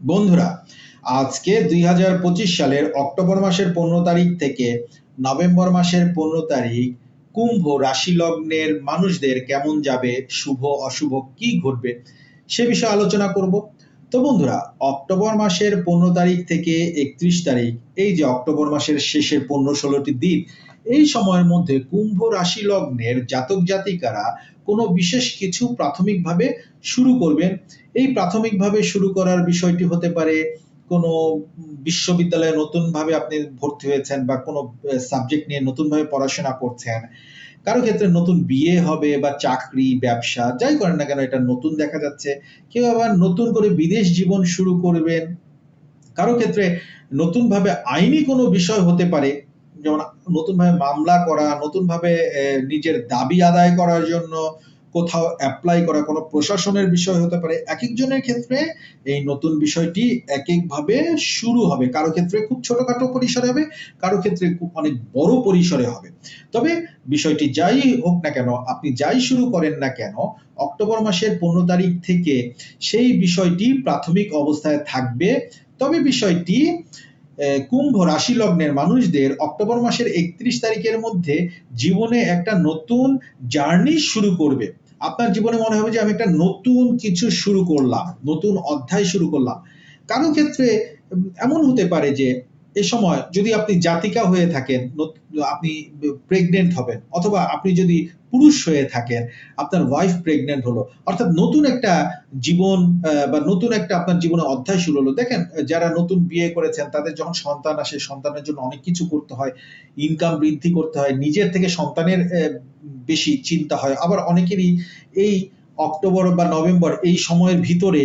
বন্ধুরা, আজকে দুই সালের অক্টোবর মাসের পনেরো তারিখ থেকে নভেম্বর মাসের পনেরো তারিখ কুম্ভ রাশি লগ্নের মানুষদের কেমন যাবে, শুভ, অশুভ, কি ঘটবে সে বিষয়ে আলোচনা করব। তো বন্ধুরা, অক্টোবর মাসের পনেরো তারিখ থেকে একত্রিশ তারিখ, এই যে অক্টোবর মাসের শেষের পনেরো ষোলোটি দিন, এই সময়ের মধ্যে কুম্ভ রাশি লগ্নের জাতক জাতিকারা কোনো বিশেষ কিছু প্রাথমিকভাবে শুরু করবেন। এই প্রাথমিকভাবে শুরু করার বিষয়টি হতে পারে কোনো বিশ্ববিদ্যালয়ে নতুনভাবে আপনি ভর্তি হয়েছেন বা কোনো সাবজেক্ট নিয়ে নতুনভাবে পড়াশোনা করছেন। কারও ক্ষেত্রে নতুন বিয়ে হবে বা চাকরি, ব্যবসা, যাই করেন না কেন এটা নতুন দেখা যাচ্ছে। কেউ আবার নতুন করে বিদেশ জীবন শুরু করবেন। কারও ক্ষেত্রে নতুনভাবে আইনি কোনো বিষয় হতে পারে, যেমন নতুনভাবে মামলা করা, নতুনভাবে নিজের দাবি আদায় করার জন্য কোথাও অ্যাপ্লাই করা কোনো প্রশাসনের বিষয় হতে পারে এক একজনের ক্ষেত্রে এই নতুন বিষয়টি এক একভাবে শুরু হবে। কারও ক্ষেত্রে খুব ছোটখাটো পরিসরে হবে, কারও ক্ষেত্রে খুব অনেক বড় পরিসরে হবে। তবে বিষয়টি যাই হোক না কেন, আপনি যাই শুরু করেন না কেন, অক্টোবর মাসের পনেরো তারিখ থেকে সেই বিষয়টি প্রাথমিক অবস্থায় থাকবে। তবে বিষয়টি কুম্ভ রাশি লগ্নের মানুষদের অক্টোবর মাসের একত্রিশ তারিখের মধ্যে জীবনে একটা নতুন জার্নি শুরু করবে। আপনার জীবনে মনে হবে যে আমি একটা নতুন কিছু শুরু করলাম, নতুন অধ্যায় শুরু করলাম। কারও ক্ষেত্রে এমন হতে পারে যে এ সময় যদি আপনি জাতিকা হয়ে থাকেন আপনি প্রেগনেন্ট হবেন, অথবা আপনি যদি পুরুষ হয়ে থাকেন, আপনার ওয়াইফ প্রেগনেন্ট হলো। অর্থাৎ নতুন একটা জীবন বা নতুন একটা আপনার জীবনে অধ্যায় শুরু হলো। দেখেন, যারা নতুন বিয়ে করেছেন, তাদের যখন সন্তান আসে, সন্তানের জন্য অনেক কিছু করতে হয়। ইনকাম বৃদ্ধি করতে হয়, নিজের থেকে সন্তানের বেশি চিন্তা হয়। আবার অনেকেরই এই অক্টোবর বা নভেম্বর এই সময়ের ভিতরে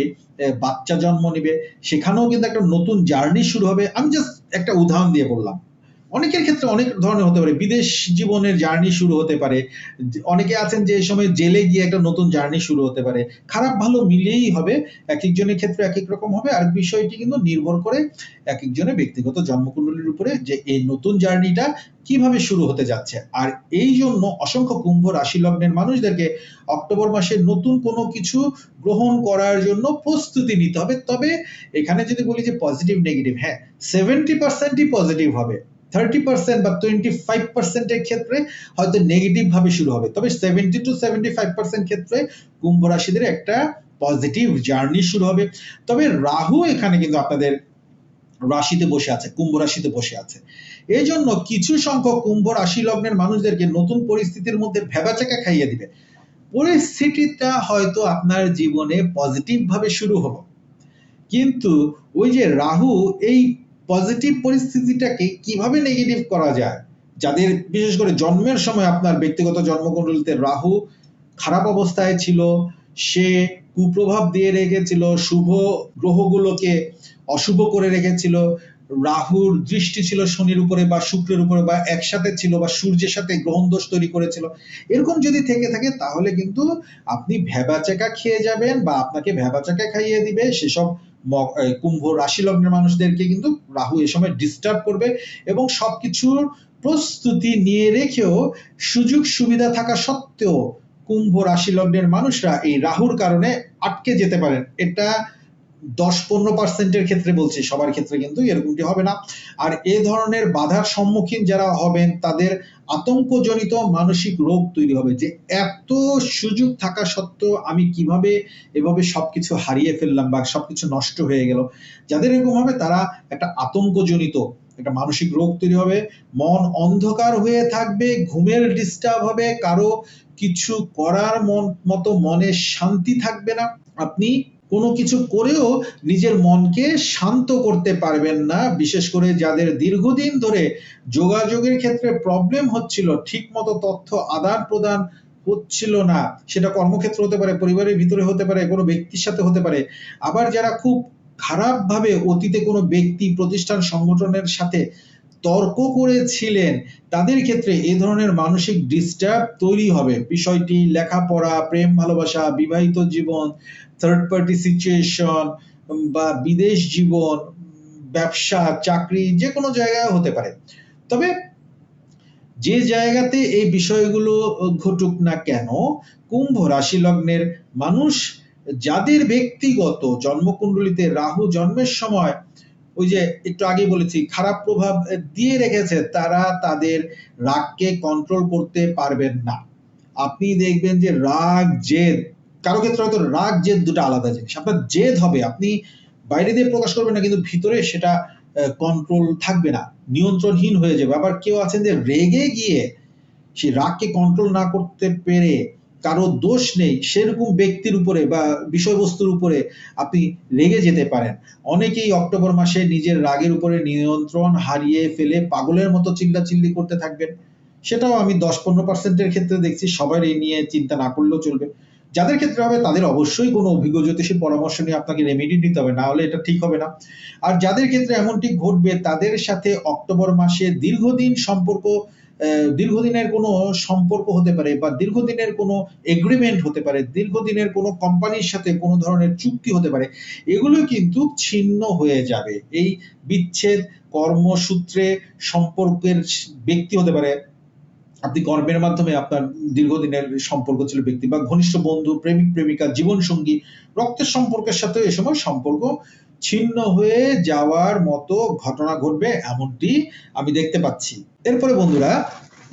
বাচ্চা জন্ম নেবে। সেখানেও কিন্তু একটা নতুন জার্নি শুরু হবে। আমি জাস্ট একটা উদাহরণ দিয়ে বললাম। অনেকের ক্ষেত্রে অনেক ধরনের হতে পারে। বিদেশ জীবনের জার্নি শুরু হতে পারে। অনেকে আছেন যে সময় জেলে গিয়ে একটা নতুন জার্নি শুরু হতে পারে। খারাপ ভালো মিলেই হবে। এক একজনের ক্ষেত্রে এক এক রকম হবে। আর বিষয়টি কিন্তু নির্ভর করে এক একজনের ব্যক্তিগত জন্মকুণ্ডলীর উপরে যে, এই নতুন জার্নিটা কীভাবে শুরু হতে যাচ্ছে। আর এই জন্য অসংখ্য কুম্ভ রাশি লগ্নের মানুষদেরকে অক্টোবর মাসে নতুন কোনো কিছু গ্রহণ করার জন্য প্রস্তুতি নিতে হবে। তবে এখানে যদি বলি যে পজিটিভ নেগেটিভ হ্যাঁ সেভেন্টি পার্সেন্টই পজিটিভ হবে। থার্টি পার্সেন্ট বা টোয়েন্টি ফাইভ পার্সেন্টের ক্ষেত্রে হয়তো নেগেটিভ ভাবে শুরু হবে। তবে seventy to seventy five percent ক্ষেত্রে কুম্ভ রাশিদের একটা পজিটিভ জার্নি শুরু হবে। তবে রাহু এখানে কিন্তু আপনাদের রাশিতে বসে আছে, কুম্ভ রাশিতে বসে আছে। এই জন্য কিছু সংখ্যক কুম্ভ রাশি লগ্নের মানুষদেরকে নতুন পরিস্থিতির মধ্যে ভেবাচাকা খাইয়ে দিবে। পরিস্থিতিটা হয়তো আপনার জীবনে পজিটিভ ভাবে শুরু হলো। কিন্তু ওই যে রাহু, এই পজিটিভ পরিস্থিতিটাকে কীভাবে নেগেটিভ করা যায়? যাদের বিশেষ করে জন্মের সময় আপনার ব্যক্তিগত জন্মকুণ্ডলিতে রাহু খারাপ অবস্থায় ছিল, সে কুপ্রভাব দিয়ে রেখেছিল, শুভ গ্রহগুলোকে অশুভ করে রেখেছিল, রাহুর দৃষ্টি ছিল শনির উপরে বা শুক্রের উপরে বা একসাথে ছিল বা সূর্যের সাথে গ্রহণ দোষ তৈরি করেছিল। এরকম যদি থেকে থাকে তাহলে কিন্তু আপনি ভেবাচাকা খেয়ে যাবেন বা আপনাকে ভেবাচাকা খাইয়ে দিবে, সেসব কুম্ভ রাশি লগ্নের মানুষদেরকে কিন্তু রাহু এ সময় ডিস্টার্ব করবে এবং সবকিছুর প্রস্তুতি নিয়ে রেখেও সুযোগ সুবিধা থাকা সত্ত্বেও কুম্ভ রাশি লগ্নের মানুষরা এই রাহুর কারণে আটকে যেতে পারেন। এটা দশ পনেরো পার্সেন্টের ক্ষেত্রে বলছি, সবার ক্ষেত্রে কিন্তু এরকমটি হবে না। আর এ ধরনের বাধার সম্মুখীন যারা হবেন, তাদের আতঙ্কজনিত মানসিক রোগ তৈরি হবে। যে এত সুযোগ থাকা সত্ত্বেও আমি কীভাবে এভাবে সবকিছু হারিয়ে ফেললাম বা সবকিছু নষ্ট হয়ে গেল, যাদের এরকম হবে, তারা একটা আতঙ্কজনিত, একটা মানসিক রোগ তৈরি হবে। মন অন্ধকার হয়ে থাকবে, ঘুমের ডিস্টার্ব হবে, কারও কিছু করার মন, মতো মনে শান্তি থাকবে না। আপনি কোনো কিছু করেও নিজের মনকে শান্ত করতে পারবেন না, বিশেষ করে যাদের দীর্ঘদিন ধরে যোগাযোগের ক্ষেত্রে প্রবলেম হচ্ছিল ঠিক মতো তথ্য আদান প্রদান হচ্ছিল না। সেটা কর্মক্ষেত্র হতে পারে, পরিবারের ভিতরে হতে পারে, কোনো ব্যক্তির সাথে হতে পারে। আবার যারা খুব খারাপভাবে অতীতে কোনো ব্যক্তি, প্রতিষ্ঠান, সংগঠনের সাথে তর্ক করেছিলেন, তাদের ক্ষেত্রে এ ধরনের মানসিক ডিস্টার্ব তৈরি হবে। বিষয়টি লেখাপড়া, প্রেম, ভালোবাসা, বিবাহিত জীবন থার্ড পার্টি সিচুয়েশন বা বিদেশ জীবন ব্যবসা, চাকরি যে কোনো জায়গায় হতে পারে। তবে যে জায়গাতে এই বিষয়গুলো ঘটুক না কেন, কুম্ভ রাশি লগ্নের মানুষ যাদের ব্যক্তিগত জন্মকুণ্ডলিতে রাহু জন্মের সময় ওই যে একটু আগে বলেছি, খারাপ প্রভাব দিয়ে রেখেছে তারা তাদের রাগকে কন্ট্রোল করতে পারবেন না। আপনি দেখবেন যে রাগ, জেদ, কারও ক্ষেত্রে হয়তো রাগ, জেদ দুটো আলাদা জিনিস। আপনার জেদ হবে, আপনি বাইরে দিয়ে প্রকাশ করবেন না, কিন্তু ভিতরে সেটা কন্ট্রোল থাকবে না, নিয়ন্ত্রণহীন হয়ে যাবে। আবার কেউ আছেন যে রেগে গিয়ে সেই রাগকে কন্ট্রোল না করতে পেরে কারও দোষ নেই, সেরকম ব্যক্তির উপরে বা বিষয়বস্তুর উপরে আপনি রেগে যেতে পারেন। অনেকেই অক্টোবর মাসে নিজের রাগের উপরে নিয়ন্ত্রণ হারিয়ে ফেলে পাগলের মতো চিল্লাচিল্লি করতে থাকবেন। সেটাও আমি দশ পনেরো পার্সেন্টের ক্ষেত্রে দেখছি সবার এই নিয়ে চিন্তা না করলেও চলবে। যাদের ক্ষেত্রে হবে, তাদের অবশ্যই কোনো অভিজ্ঞ জ্যোতিষীর পরামর্শ নিয়ে আপনাকে রেমেডি নিতে হবে, না হলে এটা ঠিক হবে না। আর যাদের ক্ষেত্রে এমনটি ঘটবে, তাদের সাথে অক্টোবর মাসে দীর্ঘদিন সম্পর্ক দীর্ঘদিনের কোনো সম্পর্ক হতে পারে বা দীর্ঘদিনের কোনো এগ্রিমেন্ট হতে পারে, দীর্ঘদিনের কোনো কোম্পানির সাথে কোনো ধরনের চুক্তি হতে পারে, এগুলো কিন্তু ছিন্ন হয়ে যাবে। এই বিচ্ছেদ কর্মসূত্রে সম্পর্কের ব্যক্তি হতে পারে। আপনি কর্মের মাধ্যমে আপনার দীর্ঘদিনের সম্পর্ক ছিল ব্যক্তি বা ঘনিষ্ঠ বন্ধু, প্রেমিক, প্রেমিকা জীবন সঙ্গী রক্তের সম্পর্কের সাথে এ সময় সম্পর্ক ছিন্ন হয়ে যাওয়ার মতো ঘটনা ঘটবে এমনটি আমি দেখতে পাচ্ছি। এরপরে বন্ধুরা,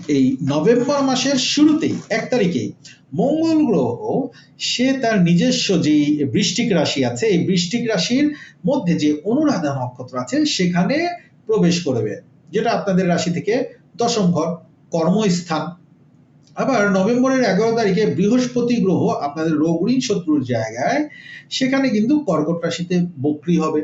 এই নভেম্বর মাসের শুরুতেই, এক তারিখে, মঙ্গল গ্রহ, সে তার নিজস্ব যে বৃষ্টিক রাশি আছে, এই বৃষ্টিক রাশির মধ্যে যে অনুরাধা নক্ষত্র আছে সেখানে প্রবেশ করবে, যেটা আপনাদের রাশি থেকে দশম ঘর, কর্মস্থান। আবার নভেম্বরের এগারো তারিখে বৃহস্পতি গ্রহ আপনাদের রোগ শত্রুর জায়গায়, সেখানে কিন্তু কর্কট রাশিতে বক্রি হবে।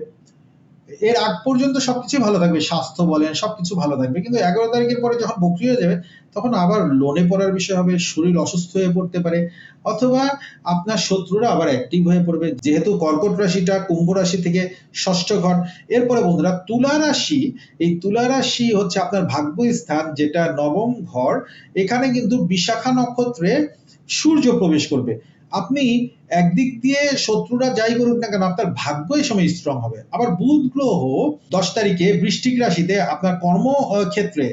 এর আগ পর্যন্ত সবকিছু ভালো থাকবে, স্বাস্থ্য বলেন, সবকিছু ভালো থাকবে। কিন্তু এগারো তারিখের পরে যখন বক্রি হয়ে যাবে, তখন আবার লোনে পড়ার বিষয় হবে, শরীর অসুস্থ হয়ে পড়তে পারে, অথবা আপনার শত্রুরা আবার অ্যাক্টিভ হয়ে পড়বে। যেহেতু কর্কট রাশিটা কুম্ভ রাশি থেকে ষষ্ঠ ঘর, এরপরে বন্ধুরা তুলা রাশি, এই তুলা রাশি হচ্ছে আপনার ভাগ্য স্থান যেটা নবম ঘর, এখানে কিন্তু বিশাখা নক্ষত্রে সূর্য প্রবেশ করবে। আপনি একদিক দিয়ে শত্রুরা যাই করুক না কেন আপনার ভাগ্য এই সময় স্ট্রং হবে। আবার বুধ গ্রহ দশ তারিখে বৃষ্টিক রাশিতে আপনার কর্ম আহ, ক্ষেত্রে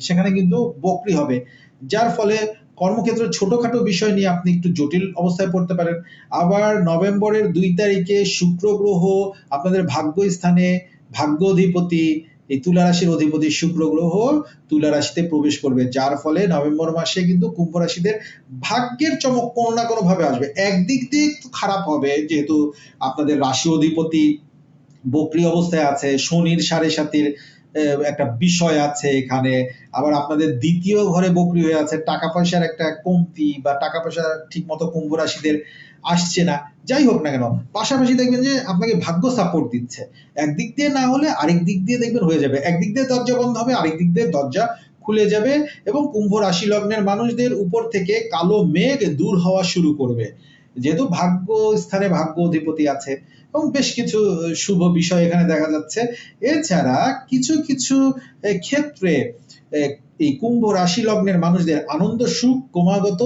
সেখানে কিন্তু বক্রি হবে। যার ফলে কর্মক্ষেত্রে ছোটখাটো বিষয় নিয়ে আপনি একটু জটিল অবস্থায় পড়তে পারেন। আবার নভেম্বরের দুই তারিখে শুক্র গ্রহ আপনাদের ভাগ্য স্থানে ভাগ্য অধিপতি এই তুলা রাশির অধিপতি শুক্র গ্রহ তুলা রাশিতে প্রবেশ করবে, যার ফলে নভেম্বর মাসে কিন্তু কুম্ভ রাশিদের ভাগ্যের চমক কোনো না কোনো ভাবে আসবে। একদিক দিয়ে একটু খারাপ হবে, যেহেতু আপনাদের রাশি অধিপতি বক্রি অবস্থায় আছে, শনির সাড়ে সাতির একটা বিষয় আছে এখানে। আবার আপনাদের দ্বিতীয় ঘরে বকরি হয়ে আছে, টাকা পয়সার একটা কমতি বা টাকা পয়সা ঠিক মতো কুম্ভ রাশিদের আসছে না। যাই হোক না কেন, পাশাপাশি দেখবেন যে আপনাকে ভাগ্য সাপোর্ট দিচ্ছে। একদিক দিয়ে না হলে আরেক দিক দিয়ে দেখবেন হয়ে যাবে। একদিক দিয়ে দরজা বন্ধ হবে, আরেক দিক দিয়ে দরজা খুলে যাবে এবং কুম্ভ রাশি লগ্নের মানুষদের উপর থেকে কালো মেঘ দূর হওয়া শুরু করবে। যেহেতু ভাগ্য স্থানে ভাগ্য অধিপতি আছে এবং বেশ কিছু শুভ বিষয় এখানে দেখা যাচ্ছে। এছাড়া কিছু কিছু ক্ষেত্রে এই কুম্ভ রাশি লগ্নের মানুষদের আনন্দ, সুখ, ক্রমাগত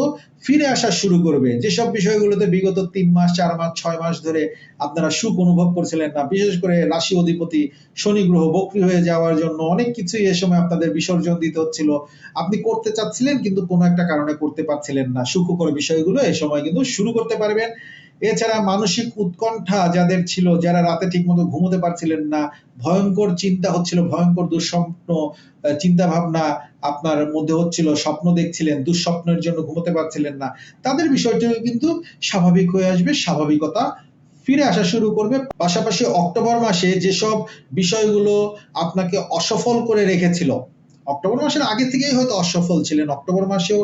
ফিরে আসা শুরু করবে। যেসব বিষয়গুলোতে বিগত তিন মাস, চার মাস, ছয় মাস ধরে আপনারা সুখ অনুভব করছিলেন না, বিশেষ করে রাশি অধিপতি শনি গ্রহ বক্রি হয়ে যাওয়ার জন্য অনেক কিছুই এ সময় আপনাদের বিসর্জন দিতে হচ্ছিল। আপনি করতে চাচ্ছিলেন কিন্তু কোনো একটা কারণে করতে পারছিলেন না। সুখকর বিষয়গুলো এ সময় কিন্তু শুরু করতে পারবেন। এছাড়া মানসিক উৎকণ্ঠা যাদের ছিল, যারা রাতে ঠিকমতো ঘুমোতে পারছিলেন না, ভয়ঙ্কর চিন্তা হচ্ছিল, ভয়ঙ্কর দুঃস্বপ্ন চিন্তা ভাবনা আপনার মধ্যে হচ্ছিল, স্বপ্ন দেখছিলেন, দুঃস্বপ্নের জন্য ঘুমোতে পারছিলেন না। তাদের বিষয়টিও কিন্তু স্বাভাবিক হয়ে আসবে, স্বাভাবিকতা ফিরে আসা শুরু করবে। পাশাপাশি অক্টোবর মাসে যেসব বিষয়গুলো আপনাকে অসফল করে রেখেছিল, অক্টোবর মাসের আগে থেকেই হয়তো অসফল ছিলেন। অক্টোবর মাসেও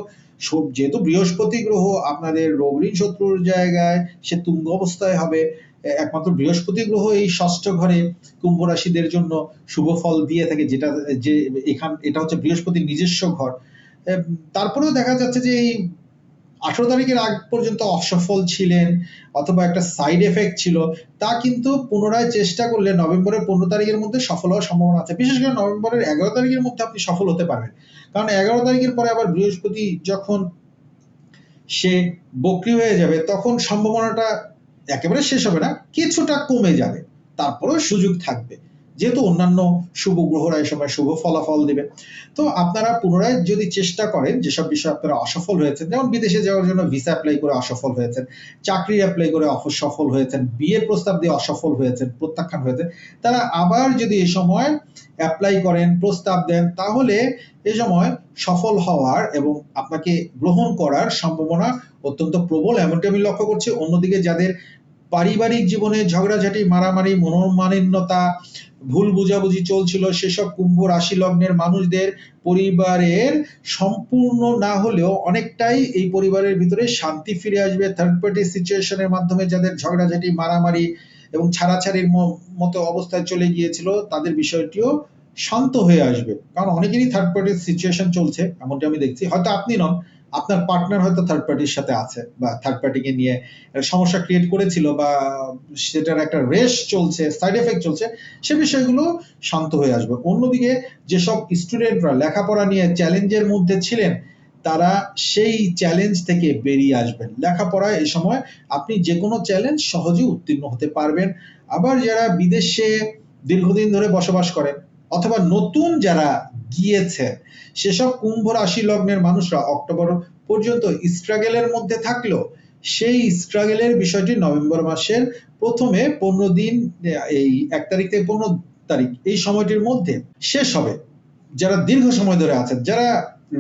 যেহেতু বৃহস্পতি গ্রহ আপনাদের রোগ শত্রুর জায়গায়, সে তুঙ্গ অবস্থায় হবে। একমাত্র বৃহস্পতি গ্রহ এই ষষ্ঠ ঘরে কুম্ভ রাশিদের জন্য শুভ ফল দিয়ে থাকে, যেটা, যে এখান, এটা হচ্ছে বৃহস্পতির নিজস্ব ঘর। তারপরেও দেখা যাচ্ছে যে এই আঠারো তারিখের আগ পর্যন্ত অসফল ছিলেন অথবা একটা সাইড এফেক্ট ছিল, তা কিন্তু পুনরায় চেষ্টা করলে নভেম্বরের পনেরো তারিখের মধ্যে সফল হওয়ার সম্ভাবনা আছে। বিশেষ করে নভেম্বরের এগারো তারিখের মধ্যে আপনি সফল হতে পারবেন। কারণ এগারো তারিখের পরে আবার বৃহস্পতি যখন সে বক্রি হয়ে যাবে, তখন সম্ভাবনাটা একেবারে শেষ হবে না, কিছুটা কমে যাবে। তারপরেও সুযোগ থাকবে। যেহেতু অন্যান্য শুভ গ্রহরা এই সময় শুভ ফলাফল দেবে। তো আপনারা পুনরায় যদি চেষ্টা করেন, যেসব বিষয়ে আপনারা অসফল হয়েছেন, যেমন বিদেশে যাওয়ার জন্য ভিসা অ্যাপ্লাই করে অসফল হয়েছেন, চাকরি অ্যাপ্লাই করে অসফল হয়েছেন, বিয়ের প্রস্তাব দিয়ে অসফল হয়েছেন, প্রত্যাখ্যান হয়েছেন, তারা আবার যদি এই সময় অ্যাপ্লাই করেন, প্রস্তাব দেন, তাহলে এ সময় সফল হওয়ার এবং আপনাকে গ্রহণ করার সম্ভাবনা অত্যন্ত প্রবল এমনটি আমি লক্ষ্য করছি অন্যদিকে যাদের পারিবারিক জীবনে ঝগড়াঝাটি, মারামারি, মনোমালিন্যতা, ভুল বুঝাবুঝি চলছিল, সেসব কুম্ভ রাশি লগ্নের মানুষদের পরিবারের সম্পূর্ণ না হলেও অনেকটাই এই পরিবারের ভিতরে শান্তি ফিরে আসবে। থার্ড পার্টি সিচুয়েশনের মাধ্যমে যাদের ঝগড়াঝাটি, মারামারি এবং ছাড়াছাড়ির মতো অবস্থায় চলে গিয়েছিল, তাদের বিষয়টিও শান্ত হয়ে আসবে। কারণ অনেকেরই থার্ড পার্টির সিচুয়েশন চলছে, এমনটি আমি দেখছি। হয়তো আপনি নন আপনার পার্টনার হয়তো থার্ড পার্টির সাথে আছে বা থার্ড পার্টিকে নিয়ে সমস্যা ক্রিয়েট করেছিল বা সেটার একটা রেশ চলছে সাইড এফেক্ট চলছে, সে বিষয়গুলো শান্ত হয়ে আসবে। অন্যদিকে যেসব স্টুডেন্টরা লেখাপড়া নিয়ে চ্যালেঞ্জের মধ্যে ছিলেন, তারা সেই চ্যালেঞ্জ থেকে বেরিয়ে আসবেন। লেখাপড়ায় এই সময় আপনি যে কোনো চ্যালেঞ্জ সহজে উত্তীর্ণ হতে পারবেন। আবার যারা বিদেশে দীর্ঘদিন ধরে বসবাস করেন, অথবা নতুন যারা গিয়েছে সেসব কুম্ভ রাশি লগ্নের মানুষরা অক্টোবর পর্যন্ত স্ট্রাগেলের মধ্যে থাকলেও সেই স্ট্রাগেলের বিষয়টি নভেম্বর মাসের প্রথমে পনেরো দিন, এই এক তারিখ থেকে পনেরো তারিখ এই সময়টির মধ্যে শেষ হবে। যারা দীর্ঘ সময় ধরে আছেন, যারা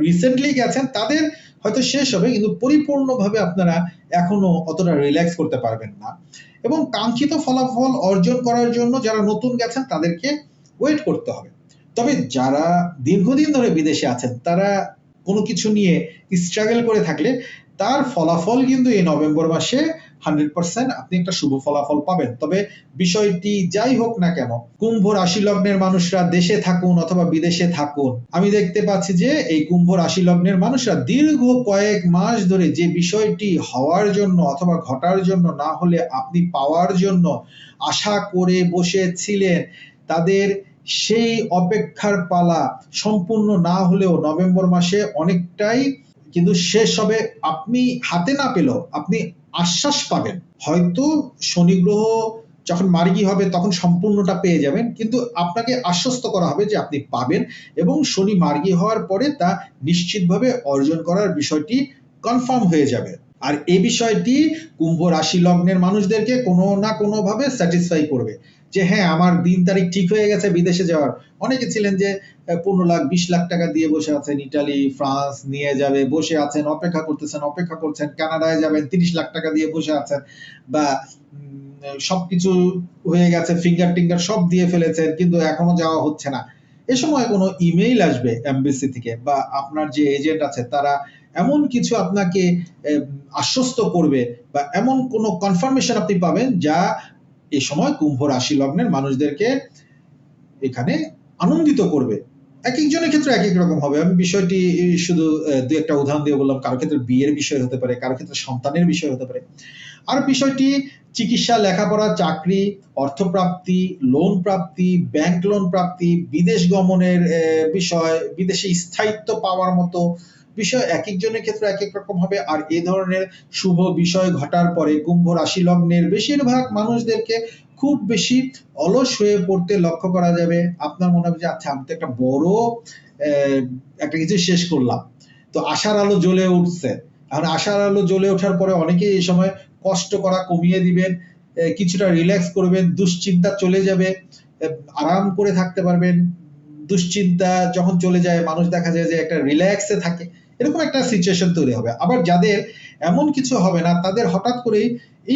রিসেন্টলি গেছেন, তাদের হয়তো শেষ হবে, কিন্তু পরিপূর্ণভাবে আপনারা এখনও অতটা রিল্যাক্স করতে পারবেন না। এবং কাঙ্ক্ষিত ফলাফল অর্জন করার জন্য যারা নতুন গেছেন, তাদেরকে ওয়েট করতে হবে। তবে যারা দীর্ঘদিন ধরে বিদেশে আছেন, তারা কোনো কিছু নিয়ে স্ট্রাগল করে থাকলে তার ফলাফল কিন্তু এই নভেম্বর মাসে হান্ড্রেড পার্সেন্ট আপনি একটা শুভ ফলাফল পাবেন। তবে বিষয়টি যাই হোক না কেন, কুম্ভ রাশি লগ্নের মানুষরা দেশে থাকুন অথবা বিদেশে থাকুন, আমি দেখতে পাচ্ছি যে এই কুম্ভ রাশি লগ্নের মানুষরা দীর্ঘ কয়েক মাস ধরে যে বিষয়টি হওয়ার জন্য অথবা ঘটার জন্য না হলে আপনি পাওয়ার জন্য আশা করে বসেছিলেন, তাদের সেই অপেক্ষার পালা সম্পূর্ণ না হলেও নভেম্বর মাসে অনেকটাই কিন্তু শেষ হবে। আপনি হাতে না পেলেও আপনি আশ্বাস পাবেন। হয়তো শনি গ্রহ যখন মার্গি হবে তখন সম্পূর্ণটা পেয়ে যাবেন, কিন্তু আপনাকে আশ্বস্ত করা হবে যে আপনি পাবেন এবং শনি মার্গি হওয়ার পরে তা নিশ্চিতভাবে অর্জন করার বিষয়টি কনফার্ম হয়ে যাবে। আর এই বিষয়টি কুম্ভ রাশি লগ্নের মানুষদেরকে কোনো না কোনোভাবে স্যাটিসফাই করবে। যে হ্যাঁ আমার দিন তারিখ ঠিক হয়ে গেছে বিদেশে যাওয়ার। অনেকে ছিলেন যে পনেরো লাখ, বিশ লাখ টাকা দিয়ে বসে আছেন, ইটালি, ফ্রান্স নিয়ে যাবে, বসে আছেন, অপেক্ষা করতেছেন, অপেক্ষা করছেন, কানাডায় যাবেন, তিরিশ লাখ টাকা দিয়ে বসে আছেন বা সবকিছু হয়ে গেছে ফিঙ্গার টিঙ্গার সব দিয়ে ফেলেছেন, কিন্তু এখনও যাওয়া হচ্ছে না। এ সময় কোনো ইমেইল আসবে এমবিসি থেকে বা আপনার যে এজেন্ট আছে, তারা এমন কিছু আপনাকে আশ্বস্ত করবে বা এমন কোনো কনফার্মেশন আপনি পাবেন যা এই সময় কুম্ভ রাশি লগ্নের মানুষদেরকে এখানে আনন্দিত করবে। এক একজনের ক্ষেত্রে এক এক রকম হবে। আমি বিষয়টি শুধু দু একটা উদাহরণ দিয়ে বললাম, কারও ক্ষেত্রে বিয়ের বিষয় হতে পারে, কারও ক্ষেত্রে সন্তানের বিষয় হতে পারে। আর বিষয়টি, চিকিৎসা, লেখাপড়া, চাকরি, অর্থপ্রাপ্তি লোন প্রাপ্তি ব্যাংক লোন প্রাপ্তি, বিদেশ গমনের বিষয়, বিদেশে স্থায়িত্ব পাওয়ার মতো বিষয় এক একজনের ক্ষেত্রে এক এক রকম হবে। আর এই ধরনের শুভ বিষয় ঘটার পরে কুম্ভ রাশি লগ্নের বেশিরভাগ মানুষদেরকে খুব বেশি অলস হয়ে পড়তে লক্ষ্য করা যাবে। আপনার মনে হবে যে আচ্ছা আমি তো একটা বড় একটা কিছু শেষ করলাম। তো আশার আলো জ্বলে উঠছে। এখন আশার আলো জ্বলে ওঠার পরে অনেকেই এই সময় কষ্ট করা কমিয়ে দিবেন কিছুটা রিল্যাক্স করবেন, দুশ্চিন্তা চলে যাবে আরাম করে থাকতে পারবেন। দুশ্চিন্তা যখন চলে যায়, মানুষ দেখা যায় যে একটা রিল্যাক্সে থাকে। এরকম একটা সিচুয়েশন তৈরি হবে। আবার যাদের এমন কিছু হবে না, তাদের হঠাৎ করেই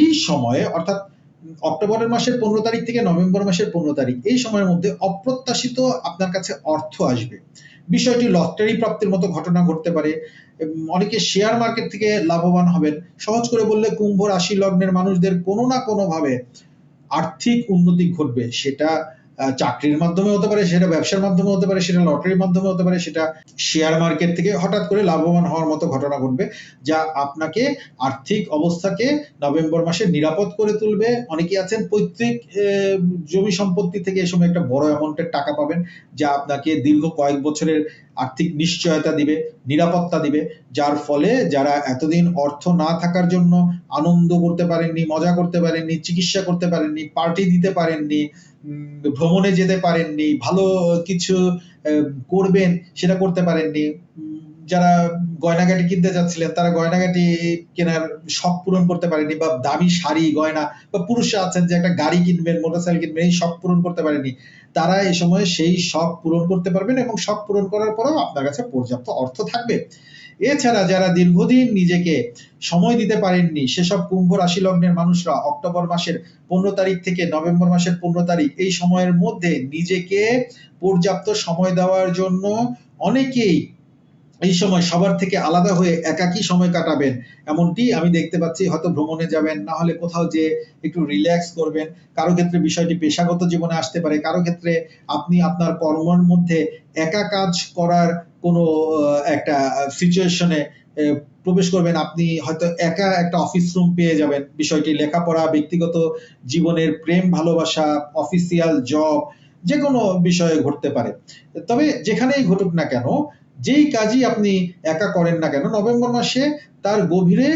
এই সময়ে, অর্থাৎ অক্টোবরের মাসের পনেরো তারিখ থেকে নভেম্বর মাসের পনেরো তারিখ, এই সময়ের মধ্যে অপ্রত্যাশিত আপনার কাছে অর্থ আসবে। বিষয়টি লটারি প্রাপ্তির মতো ঘটনা ঘটতে পারে। অনেকে শেয়ার মার্কেট থেকে লাভবান হবেন। সহজ করে বললে কুম্ভ রাশি লগ্নের মানুষদের কোনো না কোনো ভাবে আর্থিক উন্নতি ঘটবে, সেটা চাকরির মাধ্যমে হতে পারে, সেটা ব্যবসার মাধ্যমে হতে পারে, সেটা লটারির মাধ্যমে হতে পারে, সেটা শেয়ার মার্কেট থেকে হঠাৎ করে লাভবান হওয়ার মতো ঘটনা ঘটবে, যা আপনাকে আর্থিক অবস্থাকে নভেম্বর মাসে নিরাপদ করে তুলবে। অনেকে আছেন পৈতৃক জমি সম্পত্তি থেকে এই সময় একটা বড় অ্যামাউন্টের টাকা পাবেন, যা আপনাকে দীর্ঘ কয়েক বছরের আর্থিক নিশ্চয়তা দিবে। নিরাপত্তা দিবে, যার ফলে যারা এতদিন অর্থ না থাকার জন্য আনন্দ করতে পারেননি, মজা করতে পারেননি, চিকিৎসা করতে পারেননি পার্টি দিতে পারেননি ভ্রমণে যেতে পারেননি, ভালো কিছু করবেন, সেটা করতে পারেননি যারা গয়নাগাটি কিনতে যাচ্ছিলেন, তারা গয়নাগাটি কেনার শখ পূরণ করতে পারেনি বা দামি শাড়ি, গয়না বা পুরুষরা আছেন যে একটা গাড়ি কিনবেন, মোটরসাইকেল কিনবেন, এই শখ পূরণ করতে পারেনি। তারা এই সময় সেই শখ পূরণ করতে পারবেন এবং শখ পূরণ করার পরেও আপনার কাছে পর্যাপ্ত অর্থ থাকবে। এছাড়া যারা দীর্ঘদিন নিজেকে সময় দিতে পারেননি, সেসব কুম্ভ রাশি লগ্নের মানুষরা অক্টোবর মাসের পনেরো তারিখ থেকে নভেম্বর মাসের পনেরো তারিখ এই সময়ের মধ্যে নিজেকে পর্যাপ্ত সময় দেওয়ার জন্য অনেকেই এই সময় সবার থেকে আলাদা হয়ে একাকী সময় কাটাবেন। এমনটি আমি দেখতে পাচ্ছি, হয়তো ভ্রমণে যাবেন, না হলে কোথাও যে একটু রিল্যাক্স করবেন। কারও ক্ষেত্রে বিষয়টি পেশাগত জীবনে আসতে পারে, কারও ক্ষেত্রে আপনি আপনার কর্মের মধ্যে একা কাজ করার কোনো একটা সিচুয়েশনে প্রবেশ করবেন। আপনি হয়তো একা একটা অফিস রুম পেয়ে যাবেন। বিষয়টি লেখাপড়া, ব্যক্তিগত জীবনের প্রেম, ভালোবাসা অফিসিয়াল জব যে কোনো বিষয়ে ঘটতে পারে। তবে যেখানেই ঘটুক না কেন যেই কাজই আপনি একা করেন না কেন নভেম্বর মাসে তার গভীরে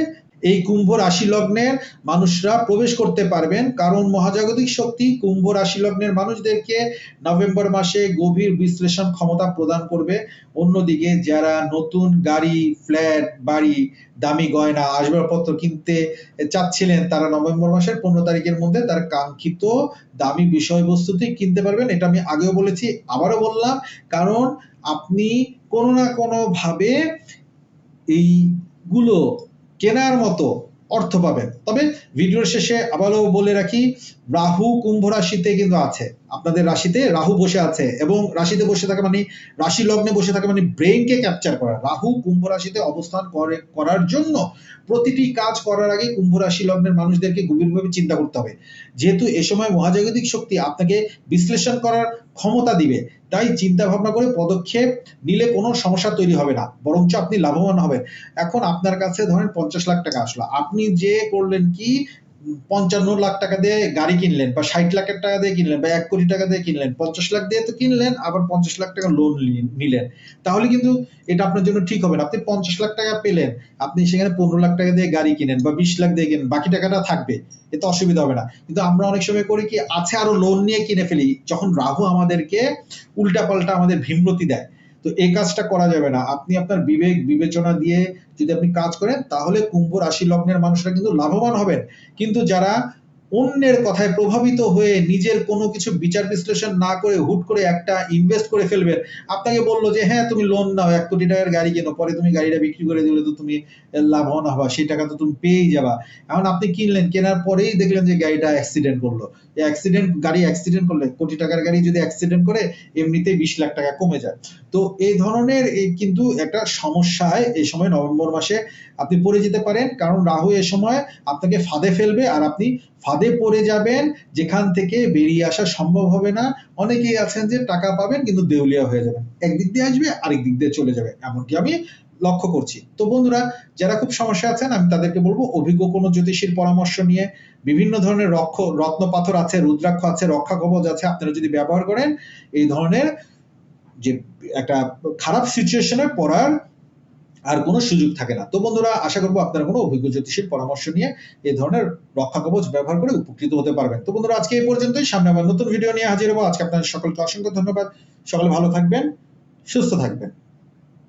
এই কুম্ভ রাশি লগ্নের মানুষরা প্রবেশ করতে পারবেন। কারণ মহাজাগতিক শক্তি কুম্ভ রাশি লগ্নের মানুষদেরকে নভেম্বর মাসে গভীর বিশ্লেষণ ক্ষমতা প্রদান করবে। অন্যদিকে যারা নতুন গাড়ি, ফ্ল্যাট, বাড়ি, দামি গয়না, আসবাবপত্র কিনতে চাচ্ছিলেন, তারা নভেম্বর মাসের পনেরো তারিখের মধ্যে তার কাঙ্ক্ষিত দামি বিষয়বস্তুটি কিনতে পারবেন। এটা আমি আগেও বলেছি, আবারও বললাম, কারণ আপনি কোনো না কোনো ভাবে এইগুলো কেনার মতো অর্থ পাবেন। তবে ভিডিওর শেষে আবারও বলে রাখি, রাহু কুম্ভ রাশিতে কিন্তু আছে। আপনাদের রাশিতে রাহু বসে আছে এবং রাশিতে বসে থাকা মানে রাশি লগ্নে বসে থাকা মানে ব্রেনকে ক্যাপচার করা। রাহু কুম্ভ রাশিতে অবস্থান করে, করার জন্য প্রতিটি কাজ করার আগে কুম্ভ রাশি লগ্নের মানুষদেরকে গভীরভাবে চিন্তা করতে হবে। যেহেতু এ সময় মহাজাগতিক শক্তি আপনাকে বিশ্লেষণ করার ক্ষমতা দিবে। তাই চিন্তা ভাবনা করে পদক্ষেপ নিলে কোনো সমস্যা তৈরি হবে না, বরঞ্চ আপনি লাভবান হবেন। এখন আপনার কাছে ধরেন পঞ্চাশ লাখ টাকা আসলো। আপনি যে করলেন কি পঞ্চান্ন লাখ টাকা দিয়ে গাড়ি কিনলেন বা ষাট লাখ টাকা দিয়ে কিনলেন বা এক কোটি টাকা দিয়ে কিনলেন, পঞ্চাশ লাখ দিয়ে তো কিনলেন, আবার পঞ্চাশ লাখ টাকা লোন নিলেন। তাহলে কিন্তু এটা আপনার জন্য ঠিক হবে না। আপনি পঞ্চাশ লাখ টাকা পেলেন, আপনি সেখানে পনেরো লাখ টাকা দিয়ে গাড়ি কিনেন বা বিশ লাখ দিয়ে কিনেন, বাকি টাকাটা থাকবে, এতে অসুবিধা হবে না। কিন্তু আমরা অনেক সময় করি কি, আছে আরও লোন নিয়ে কিনে ফেলি, যখন রাহু আমাদেরকে উল্টা পাল্টা আমাদের ভীমরতি দেয়। তো এই কাজটা করা যাবে না। আপনি আপনার বিবেক, বিবেচনা দিয়ে যদি আপনি কাজ করেন, তাহলে কুম্ভ রাশি লগ্নের মানুষরা কিন্তু লাভবান হবেন। কিন্তু যারা অন্যের কথায় প্রভাবিত হয়ে নিজের কোনো কিছু বিচার বিশ্লেষণ না করে হুট করে একটা ইনভেস্ট করে ফেলবেন। আপনাকে বলল যে হ্যাঁ তুমি লোন নাও, এক কোটি টাকার গাড়ি কেনো, পরে তুমি গাড়িটা বিক্রি করে দিলে তো তুমি লাভবান হবা, সেই টাকা তো তুমি পেয়েই যাবা। এখন আপনি কিনলেন, কেনার পরেই দেখলেন যে গাড়িটা অ্যাক্সিডেন্ট করল। অ্যাক্সিডেন্ট গাড়ি অ্যাক্সিডেন্ট করলে, কোটি টাকার গাড়ি যদি অ্যাক্সিডেন্ট করে, এমনিতেই বিশ লাখ টাকা কমে যায়। তো এই ধরনের কিন্তু একটা সমস্যায় এই সময় নভেম্বর মাসে আপনি পড়ে যেতে পারেন, কারণ রাহু এ সময় আপনাকে ফাঁদে ফেলবে আর আপনি ফাঁদে পড়ে যাবেন, যেখান থেকে বেরিয়ে আসা সম্ভব হবে না। অনেকেই আছেন যে টাকা পাবেন কিন্তু দেউলিয়া হয়ে যাবেন। একদিক দিয়ে আসবে আরেক দিক দিয়ে চলে যাবে। এমনকি আমি লক্ষ্য করছি। তো বন্ধুরা, যারা খুব সমস্যা আছেন, আমি তাদেরকে বলব, অভিজ্ঞ কোনো জ্যোতিষীর পরামর্শ নিয়ে। বিভিন্ন ধরনের রক্ষ রত্ন পাথর আছে, রুদ্রাক্ষ আছে রক্ষা কবচ আছে, আপনারা যদি ব্যবহার করেন, এই ধরনের যে একটা খারাপ সিচুয়েশনে পড়ার আর কোনো সুযোগ থাকে না। তো বন্ধুরা, আশা করব আপনারা কোনো অভিজ্ঞ জ্যোতিষীর পরামর্শ নিয়ে এই ধরনের রক্ষা কবচ ব্যবহার করে উপকৃত হতে পারবেন। তো বন্ধুরা, আজকে এই পর্যন্তই। সামনে আবার নতুন ভিডিও নিয়ে হাজির হব। আজকে আপনাদের সকলকে অসংখ্য ধন্যবাদ। সকলে ভালো থাকবেন, সুস্থ থাকবেন।